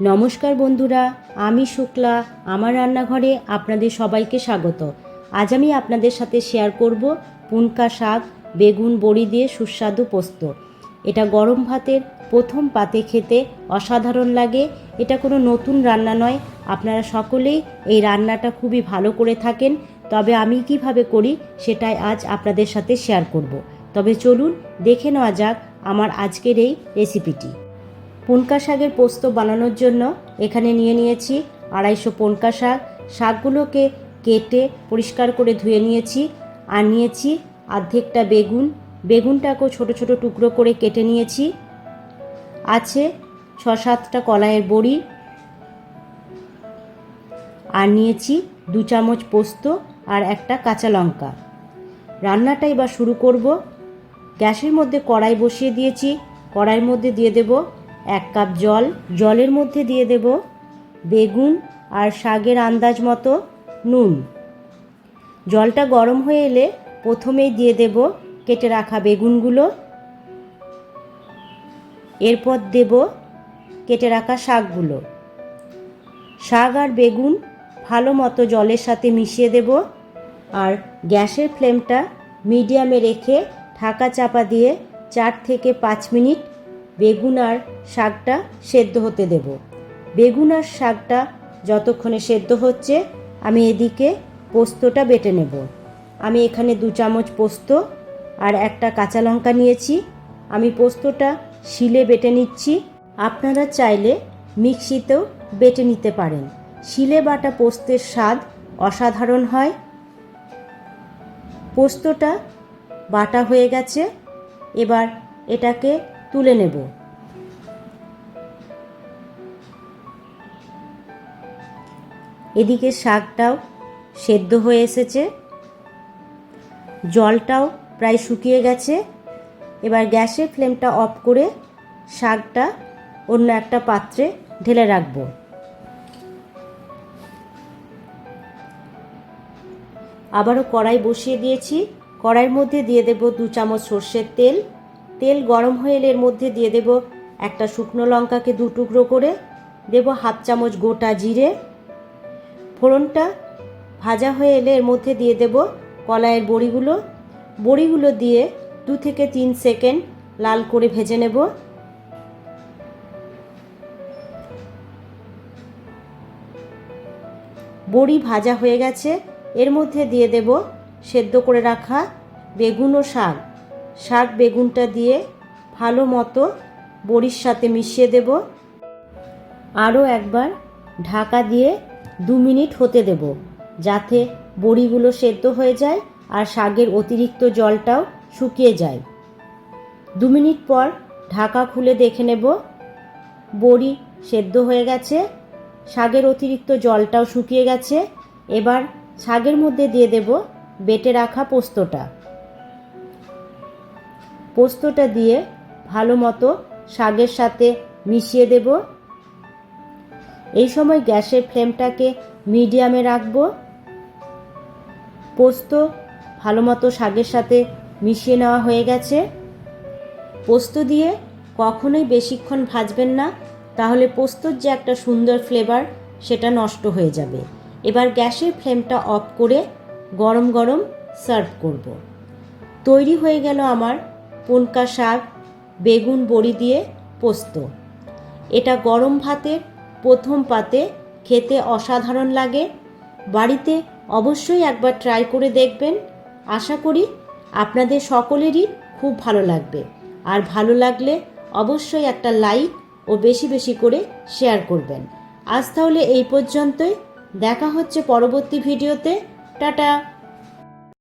নমস্কার বন্ধুরা, আমি শুক্লা। আমার রান্নাঘরে আপনাদের সবাইকে স্বাগত। আজ আমি আপনাদের সাথে শেয়ার করব পুনকা শাক, বেগুন বড়ি দিয়ে সুস্বাদু পোস্ত। এটা গরম ভাতের প্রথম পাতে খেতে অসাধারণ লাগে। এটা কোনো নতুন রান্না নয়। আপনারা সকলেই এই রান্নাটা খুবই ভালো করে থাকেন। তবে আমি কীভাবে করি সেটাই আজ আপনাদের সাথে শেয়ার করব। তবে চলুন দেখে নেওয়া যাক আমার আজকের এই রেসিপিটি পুনকা শাকের পোস্ত বানানোর জন্য এখানে নিয়ে নিয়েছি আড়াইশো পুনকা শাক। শাকগুলোকে কেটে পরিষ্কার করে ধুয়ে নিয়েছি আর নিয়েছি অর্ধেকটা বেগুন। বেগুনটাকেও ছোট ছোট টুকরো করে কেটে নিয়েছি। আছে ছ সাতটা কলাইয়ের বড়ি। আর নিয়েছি দু চামচ পোস্ত আর একটা কাঁচা লঙ্কা। রান্নাটাই বা শুরু করব। গ্যাসের মধ্যে কড়াই বসিয়ে দিয়েছি। কড়াইয়ের মধ্যে দিয়ে দেব এক কাপ জল, জলের মধ্যে দিয়ে দেব বেগুন আর শাকের আন্দাজ মতো নুন। জলটা গরম হয়ে এলে প্রথমেই দিয়ে দেব কেটে রাখা বেগুনগুলো। এরপর দেব কেটে রাখা শাকগুলো। শাক আর বেগুন ভালো মতো জলের সাথে মিশিয়ে দেব আর গ্যাসের ফ্লেমটা মিডিয়ামে রেখে ঢাকা চাপা দিয়ে চার থেকে পাঁচ মিনিট বেগুন আর শাকটা সেদ্ধ হতে দেব। বেগুন আর শাকটা যতক্ষণে সেদ্ধ হচ্ছে, আমি এদিকে পোস্তটা বেটে নেব। আমি এখানে দু চামচ পোস্ত আর একটা কাঁচা লঙ্কা নিয়েছি। আমি পোস্তটা শিলে বেটে নিচ্ছি। আপনারা চাইলে মিক্সিতেও বেটে নিতে পারেন। শিলে বাটা পোস্তের স্বাদ অসাধারণ হয়। পোস্তটা বাটা হয়ে গেছে। এবার এটাকে তুলে নেব। এদিকে শাকটাও সেদ্ধ হয়ে এসেছে। জলটাও প্রায় শুকিয়ে গেছে। এবার গ্যাসের ফ্লেমটা অফ করে শাকটা অন্য একটা পাত্রে ঢেলে রাখব। আবারও কড়াই বসিয়ে দিয়েছি। কড়াইয়ের মধ্যে দিয়ে দেব দু চামচ সর্ষের তেল। তেল গরম হয়ে এলে এর মধ্যে দিয়ে দেব একটা শুকনো লঙ্কাকে দু টুকরো করে। দেব হাফ চামচ গোটা জিরে। ফোড়নটা ভাজা হয়ে এলে এর মধ্যে দিয়ে দেব কলাইয়ের বড়িগুলো। বড়িগুলো দিয়ে দু থেকে তিন সেকেন্ড লাল করে ভেজে নেব। বড়ি ভাজা হয়ে গেছে। এর মধ্যে দিয়ে দেব সেদ্ধ করে রাখা বেগুন ও শাক। শাক বেগুনটা দিয়ে ভালো মতো বড়ির সাথে মিশিয়ে দেব। আরও একবার ঢাকা দিয়ে দু মিনিট হতে দেব যাতে বড়িগুলো সেদ্ধ হয়ে যায় আর শাকের অতিরিক্ত জলটাও শুকিয়ে যায়। দু মিনিট পর ঢাকা খুলে দেখে নেব, বড়ি সেদ্ধ হয়ে গেছে, শাকের অতিরিক্ত জলটাও শুকিয়ে গেছে। এবার শাকের মধ্যে দিয়ে দেব বেটে রাখা পোস্তটা। পোস্তটা দিয়ে ভালো মতো শাকের সাথে মিশিয়ে দেব। এই সময় গ্যাসের ফ্লেমটাকে মিডিয়ামে রাখব। পোস্ত ভালো মতো শাকের সাথে মিশিয়ে নেওয়া হয়ে গেছে। পোস্ত দিয়ে কখনোই বেশিক্ষণ ভাজবেন না, তাহলে পোস্তর যে একটা সুন্দর ফ্লেভার, সেটা নষ্ট হয়ে যাবে। এবার গ্যাসের ফ্লেমটা অফ করে গরম গরম সার্ভ করব। তৈরি হয়ে গেল আমার পনকা শাক, বেগুন বড়ি দিয়ে পোস্ত। এটা গরম ভাতের প্রথম পাতে খেতে অসাধারণ লাগে। বাড়িতে অবশ্যই একবার ট্রাই করে দেখবেন। আশা করি আপনাদের সকলেরই খুব ভালো লাগবে। আর ভালো লাগলে অবশ্যই একটা লাইক ও বেশি বেশি করে শেয়ার করবেন। আজ তাহলে এই পর্যন্তই। দেখা হচ্ছে পরবর্তী ভিডিওতে। টাটা!